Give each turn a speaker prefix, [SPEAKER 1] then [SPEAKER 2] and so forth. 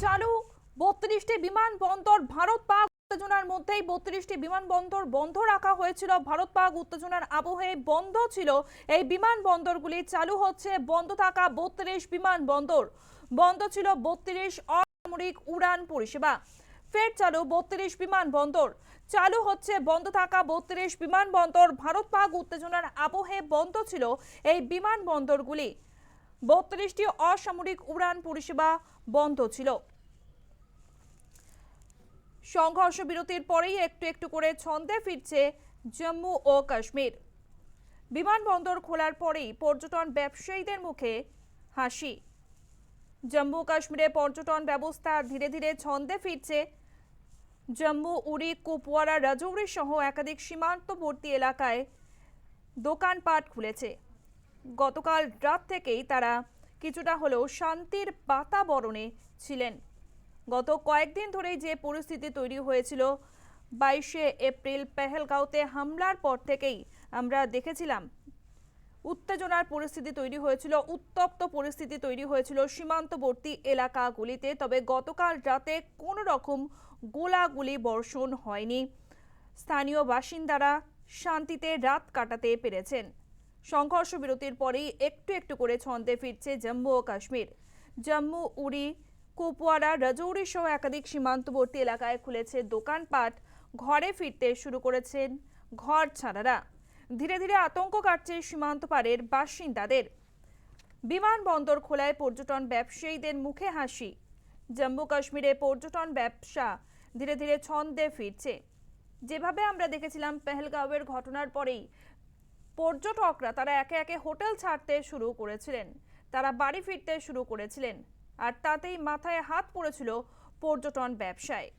[SPEAKER 1] চালু। বত্রিশটি বিমানবন্দর ভারত পাক উত্তেজনার মধ্যেই বত্রিশটি বিমানবন্দর বন্ধ রাখা হয়েছিল। ভারত পাক উত্তেজনার আবহে বন্ধ ছিল। এই বিমানবন্দরগুলি চালু হচ্ছে, বন্ধ থাকা বত্রিশ বিমানবন্দর। বন্ধ ছিল বত্রিশ অসামরিক উড়ান পরিষেবা। ফের চালু বত্রিশ বিমানবন্দর। চালু হচ্ছে, বন্ধ থাকা বত্রিশ বিমানবন্দর। ভারত পাক উত্তেজনার আবহে বন্ধ ছিল এই বিমানবন্দরগুলি। বত্রিশটি অসামরিক উড়ান পরিষেবা বন্ধ ছিল। সংঘর্ষ বিরতির পরেই একটু একটু করে ছন্দে ফিরছে জম্মু ও কাশ্মীর। বিমানবন্দর খোলার পরেই পর্যটন ব্যবসায়ীদের মুখে হাসি। জম্মু কাশ্মীরে পর্যটন ব্যবস্থা ধীরে ধীরে ছন্দে ফিরছে। জম্মু উড়ি কুপওয়ারা, রাজৌরি সহ একাধিক সীমান্তবর্তী এলাকায় দোকানপাট খুলেছে। গতকাল রাত থেকেই তারা কিছুটা হলেও শান্তির বাতাবরণে ছিলেন। গত কয়েকদিন ধরেই যে পরিস্থিতি তৈরি হয়েছিল, বাইশে এপ্রিল পেহেলগাঁওতে হামলার পর থেকেই আমরা দেখেছিলাম, উত্তেজনার পরিস্থিতি তৈরি হয়েছিল, উত্তপ্ত পরিস্থিতি তৈরি হয়েছিল সীমান্তবর্তী এলাকাগুলিতে, তবে গতকাল রাতে কোনো রকম গোলাগুলি বর্ষণ হয়নি। স্থানীয় বাসিন্দারা শান্তিতে রাত কাটাতে পেরেছেন। সংঘর্ষ বিরতির পরেই একটু একটু করে ছন্দে ফিরছে জম্মু ও কাশ্মীর। জম্মু, উড়ি, কুপওয়ারা, রাজৌরি সহ একাধিক সীমান্তবর্তী এলাকায় খুলেছে দোকানপাট। ঘরে ফিরতে শুরু করেছেন ঘর ছাড়ারা। ধীরে ধীরে আতঙ্ক কাটছে সীমান্ত পারের বাসিন্দাদের। বিমানবন্দর খোলায় পর্যটন ব্যবসায়ীদের মুখে হাসি। জম্মু কাশ্মীরে পর্যটন ব্যবসা ধীরে ধীরে ছন্দে ফিরছে। যেভাবে আমরা দেখেছিলাম, পেহেলগাঁওয়ের ঘটনার পরেই পর্যটকরা তারা একে একে হোটেল ছাড়তে শুরু করেছিলেন। তারা বাড়ি ফিরতে শুরু করেছিলেন। আর তাতেই মাথায় হাত পড়েছিল পর্যটন ব্যবসায়।